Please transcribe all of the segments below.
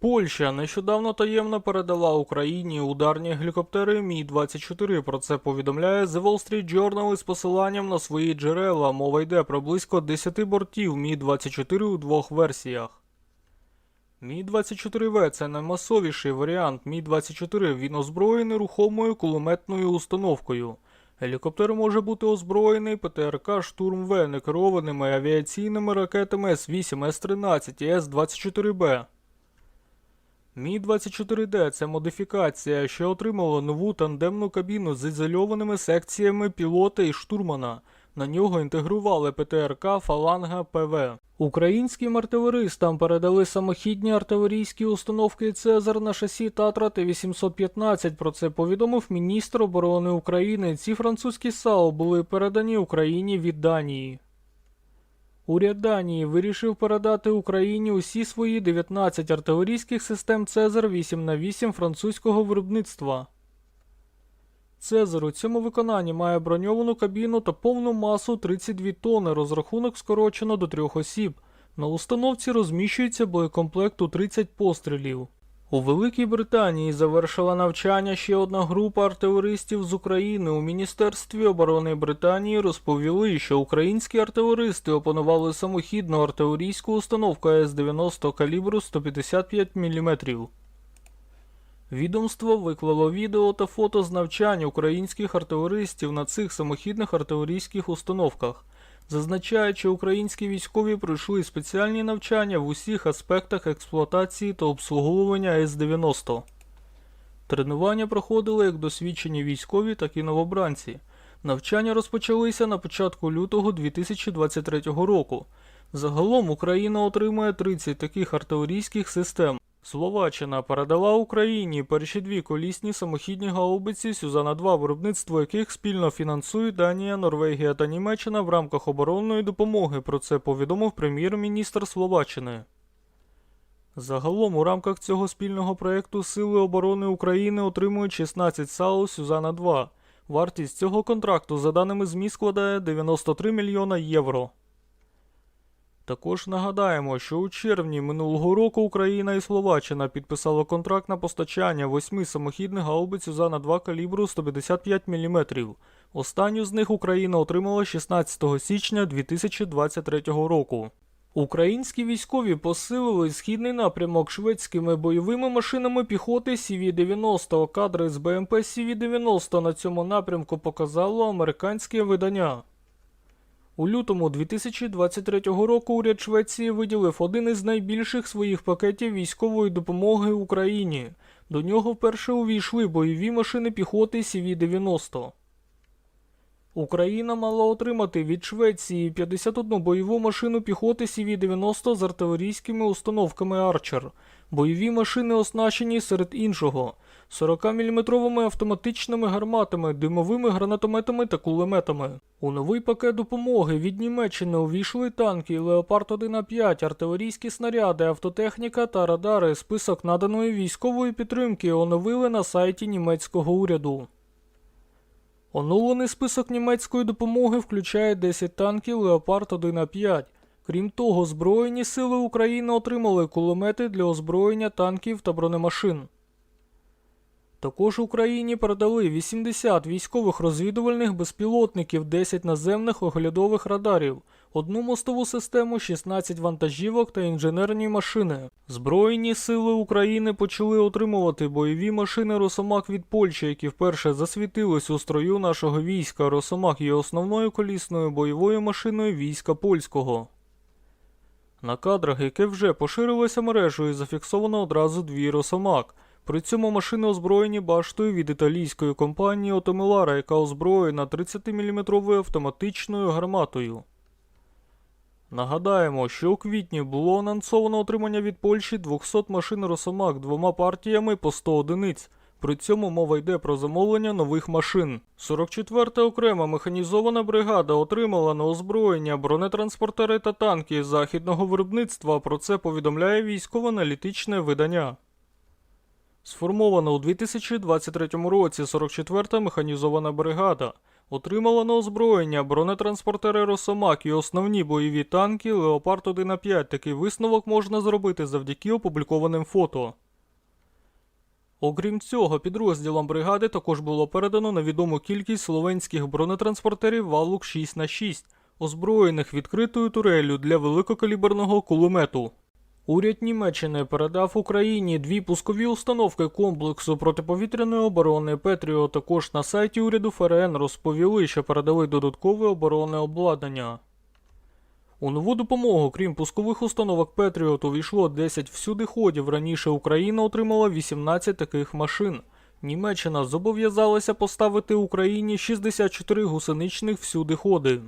Польща нещодавно таємно передала Україні ударні гелікоптери Мі-24. Про це повідомляє The Wall Street Journal із посиланням на свої джерела. Мова йде про близько 10 бортів Мі-24 у двох версіях. Мі-24В це наймасовіший варіант Мі-24. Він озброєний рухомою кулеметною установкою. Гелікоптер може бути озброєний ПТРК «Штурм-В» некерованими авіаційними ракетами С-8, С-13 і С-24Б. Мі-24Д це модифікація, що отримала нову тандемну кабіну з ізольованими секціями пілота і штурмана. На нього інтегрували ПТРК Фаланга ПВ. Українським артилеристам передали самохідні артилерійські установки Цезар на шасі Татра Т-815. Про це повідомив міністр оборони України. Ці французькі САУ були передані Україні від Данії. Уряд Данії вирішив передати Україні усі свої 19 артилерійських систем Цезар 8 на 8 французького виробництва. Цезар у цьому виконанні має броньовану кабіну та повну масу 32 тонни, розрахунок скорочено до трьох осіб. На установці розміщується боєкомплект у 30 пострілів. У Великій Британії завершила навчання ще одна група артилеристів з України. У Міністерстві оборони Британії розповіли, що українські артилеристи опанували самохідну артилерійську установку С-90 калібру 155 мм. Відомство виклало відео та фото з навчань українських артилеристів на цих самохідних артилерійських установках. Зазначаючи, українські військові пройшли спеціальні навчання в усіх аспектах експлуатації та обслуговування С-90. Тренування проходили як досвідчені військові, так і новобранці. Навчання розпочалися на початку лютого 2023 року. Загалом Україна отримує 30 таких артилерійських систем. Словаччина передала Україні перші дві колісні самохідні гаубиці Сюзана-2, виробництво яких спільно фінансують Данія, Норвегія та Німеччина в рамках оборонної допомоги. Про це повідомив прем'єр-міністр Словаччини. Загалом у рамках цього спільного проєкту Сили оборони України отримують 16 САУ Сюзана-2. Вартість цього контракту, за даними ЗМІ, складає 93 мільйона євро. Також нагадаємо, що у червні минулого року Україна і Словаччина підписали контракт на постачання восьми самохідних гаубиць Сюзана 2 калібру 155 мм. Останню з них Україна отримала 16 січня 2023 року. Українські військові посилили східний напрямок шведськими бойовими машинами піхоти CV-90. Кадри з БМП CV-90 на цьому напрямку показало американське видання. У лютому 2023 року уряд Швеції виділив один із найбільших своїх пакетів військової допомоги Україні. До нього вперше увійшли бойові машини піхоти CV-90. Україна мала отримати від Швеції 51 бойову машину піхоти CV-90 з артилерійськими установками Арчер. Бойові машини оснащені серед іншого 40-мм автоматичними гарматами, димовими гранатометами та кулеметами. У новий пакет допомоги від Німеччини увійшли танки Леопард 1А5, артилерійські снаряди, автотехніка та радари. Список наданої військової підтримки оновили на сайті німецького уряду. Оновлений список німецької допомоги включає 10 танків Леопард 1А5. Крім того, Збройні сили України отримали кулемети для озброєння танків та бронемашин. Також Україні передали 80 військових розвідувальних безпілотників, 10 наземних оглядових радарів, одну мостову систему, 16 вантажівок та інженерні машини. Збройні сили України почали отримувати бойові машини Росомах від Польщі, які вперше засвітились у строю нашого війська. Росомах є основною колісною бойовою машиною війська польського. На кадрах, яке вже поширилося мережею, зафіксовано одразу дві Росомак. При цьому машини озброєні баштою від італійської компанії Отомелара, яка озброєна 30-мм автоматичною гарматою. Нагадаємо, що у квітні було анонсовано отримання від Польщі 200 машин Росомах двома партіями по 100 одиниць. При цьому мова йде про замовлення нових машин. 44-та окрема механізована бригада отримала на озброєння бронетранспортери та танки західного виробництва. Про це повідомляє військово-аналітичне видання. Сформована у 2023 році 44-та механізована бригада. отримала на озброєння бронетранспортери Росомак і основні бойові танки Леопард 1 а 5 Такий висновок можна зробити завдяки опублікованим фото. Окрім цього, підрозділам бригади також було передано невідому кількість словенських бронетранспортерів Валук 6 х 6 озброєних відкритою турелью для великокаліберного кулемету. Уряд Німеччини передав Україні дві пускові установки комплексу протиповітряної оборони Петріо. Також на сайті уряду ФРН розповіли, що передали додаткове оборонне обладнання. У нову допомогу, крім пускових установок Петріот, увійшло 10 всюдиходів. Раніше Україна отримала 18 таких машин. Німеччина зобов'язалася поставити Україні 64 гусеничних всюдиходи.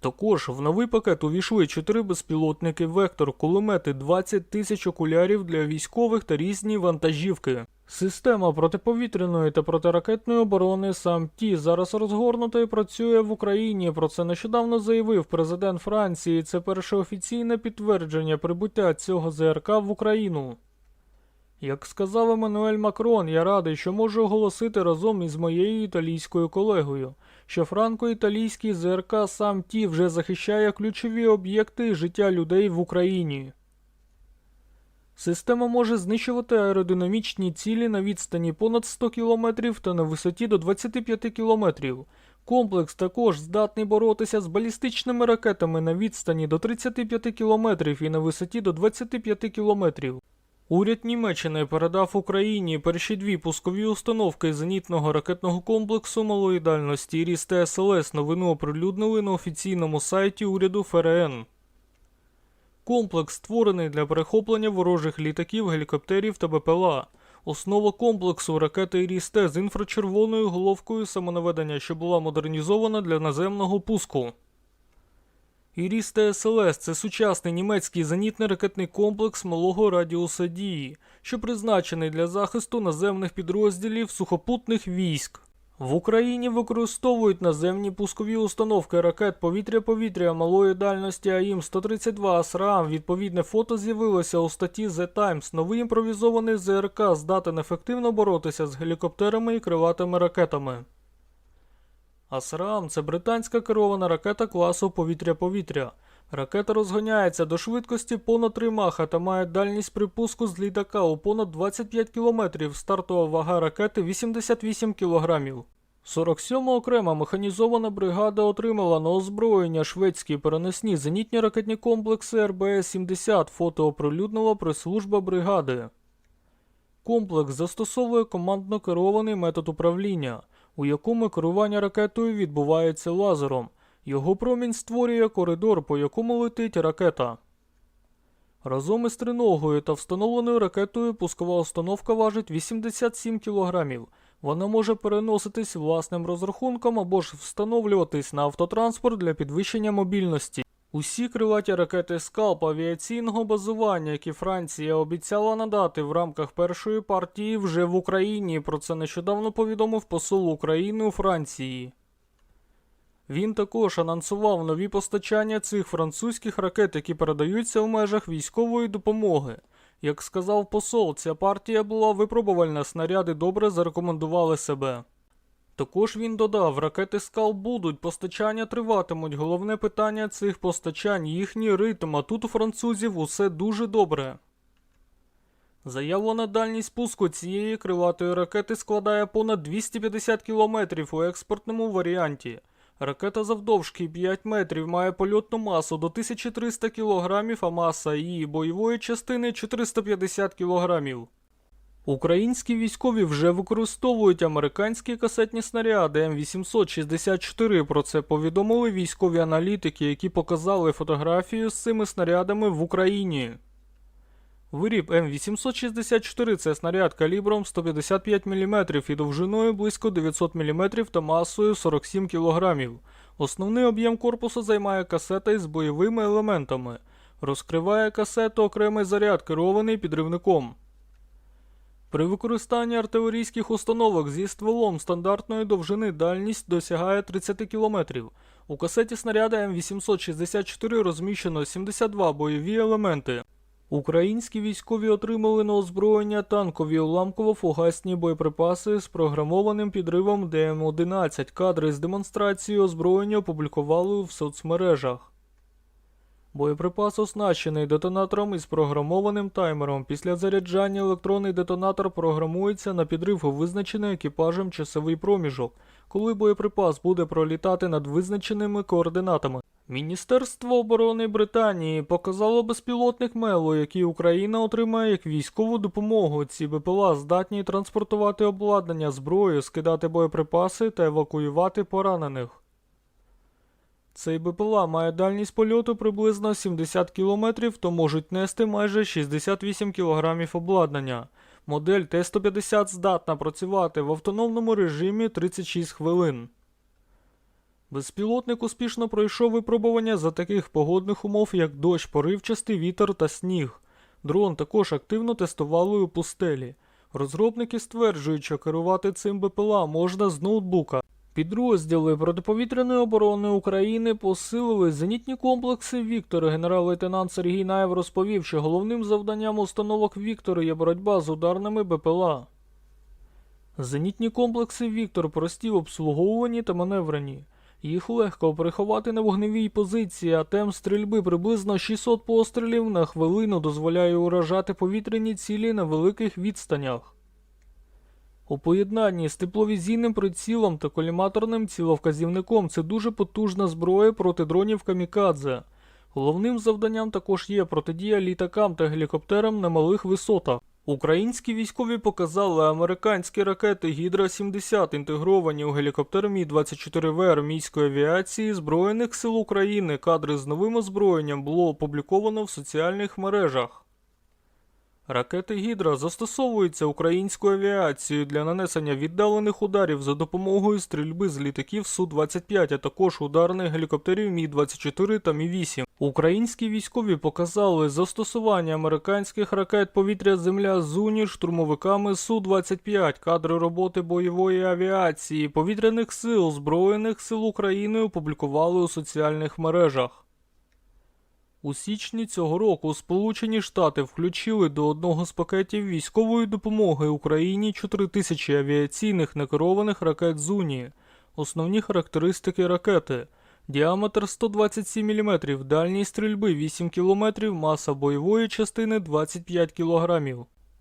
Також в новий пакет увійшли 4 безпілотники Вектор, кулемети, 20 тисяч окулярів для військових та різні вантажівки. Система протиповітряної та протиракетної оборони САМ-Ті зараз розгорнута і працює в Україні. Про це нещодавно заявив президент Франції. Це перше офіційне підтвердження прибуття цього ЗРК в Україну. Як сказав Еммануель Макрон, я радий, що можу оголосити разом із моєю італійською колегою, що франко-італійський ЗРК сам ті вже захищає ключові об'єкти життя людей в Україні. Система може знищувати аеродинамічні цілі на відстані понад 100 км та на висоті до 25 км. Комплекс також здатний боротися з балістичними ракетами на відстані до 35 км і на висоті до 25 км. Уряд Німеччини передав Україні перші дві пускові установки зенітного ракетного комплексу малої дальності Ріс ТСЛС. Новину оприлюднили на офіційному сайті уряду ФРН. Комплекс створений для перехоплення ворожих літаків, гелікоптерів та БПЛА. Основа комплексу ракети Рісте з інфрачервоною головкою самонаведення, що була модернізована для наземного пуску. Іріс ТСЛС – це сучасний німецький зенітний ракетний комплекс малого радіуса дії, що призначений для захисту наземних підрозділів сухопутних військ. В Україні використовують наземні пускові установки ракет повітря-повітря малої дальності АІМ-132 АСРАМ. Відповідне фото з'явилося у статті The Times. Новий імпровізований ЗРК здатен ефективно боротися з гелікоптерами і крилатими ракетами. АСРАМ це британська керована ракета класу повітря-повітря. Ракета розганяється до швидкості понад 3 маха та має дальність припуску з літака у понад 25 км. Стартова вага ракети 88 кг. 47-ма окрема механізована бригада отримала на озброєння шведські переносні зенітні ракетні комплекси РБС-70. Фото оприлюднила прес-служба бригади. Комплекс застосовує командно керований метод управління, у якому керування ракетою відбувається лазером. Його промінь створює коридор, по якому летить ракета. Разом із триногою та встановленою ракетою пускова установка важить 87 кг. Вона може переноситись власним розрахунком або ж встановлюватись на автотранспорт для підвищення мобільності. Усі крилаті ракети скалп авіаційного базування, які Франція обіцяла надати в рамках першої партії, вже в Україні. Про це нещодавно повідомив посол України у Франції. Він також анонсував нові постачання цих французьких ракет, які передаються в межах військової допомоги. Як сказав посол, ця партія була випробувальна, снаряди добре зарекомендували себе. Також він додав, ракети скал будуть, постачання триватимуть. Головне питання цих постачань, їхній ритм, а тут у французів усе дуже добре. Заявлена дальність пуску цієї крилатої ракети складає понад 250 км у експортному варіанті. Ракета завдовжки 5 метрів має польотну масу до 1300 кг, а маса її бойової частини 450 кг. Українські військові вже використовують американські касетні снаряди М864. Про це повідомили військові аналітики, які показали фотографію з цими снарядами в Україні. Виріб М864 це снаряд калібром 155 мм і довжиною близько 900 мм та масою 47 кг. Основний об'єм корпусу займає касета із бойовими елементами. Розкриває касету окремий заряд, керований підривником. При використанні артилерійських установок зі стволом стандартної довжини дальність досягає 30 км. У касеті снаряда М864 розміщено 72 бойові елементи. Українські військові отримали на озброєння танкові уламково-фугасні боєприпаси з програмованим підривом ДМ-11. Кадри з демонстрації озброєння опублікували в соцмережах. Боєприпас оснащений детонатором із програмованим таймером. Після заряджання електронний детонатор програмується на підрив визначений екіпажем часовий проміжок, коли боєприпас буде пролітати над визначеними координатами. Міністерство оборони Британії показало безпілотник Мело, який Україна отримає як військову допомогу. Ці БПЛА здатні транспортувати обладнання, зброю, скидати боєприпаси та евакуювати поранених. Цей БПЛА має дальність польоту приблизно 70 км, то можуть нести майже 68 кг обладнання. Модель Т-150 здатна працювати в автономному режимі 36 хвилин. Безпілотник успішно пройшов випробування за таких погодних умов, як дощ, поривчастий вітер та сніг. Дрон також активно тестували у пустелі. Розробники стверджують, що керувати цим БПЛА можна з ноутбука. Підрозділи протиповітряної оборони України посилили зенітні комплекси Віктор. Генерал-лейтенант Сергій Наєв розповів, що головним завданням установок Віктор є боротьба з ударними БПЛА. Зенітні комплекси Віктор прості в обслуговуванні та маневрені. Їх легко переховати на вогневій позиції, а темп стрільби приблизно 600 пострілів на хвилину дозволяє уражати повітряні цілі на великих відстанях. У поєднанні з тепловізійним прицілом та коліматорним ціловказівником це дуже потужна зброя проти дронів камікадзе. Головним завданням також є протидія літакам та гелікоптерам на малих висотах. Українські військові показали американські ракети Гідра-70, інтегровані у гелікоптер Мі-24В армійської авіації Збройних сил України. Кадри з новим озброєнням було опубліковано в соціальних мережах. Ракети Гідра застосовуються українською авіацією для нанесення віддалених ударів за допомогою стрільби з літаків Су-25, а також ударних гелікоптерів Мі-24 та Мі-8. Українські військові показали застосування американських ракет повітря-земля Зуні штурмовиками Су-25, кадри роботи бойової авіації, повітряних сил Збройних сил України опублікували у соціальних мережах. У січні цього року Сполучені Штати включили до одного з пакетів військової допомоги Україні 4 тисячі авіаційних некерованих ракет Зуні. Основні характеристики ракети: діаметр 127 мм, дальність стрільби 8 км, маса бойової частини 25 кг.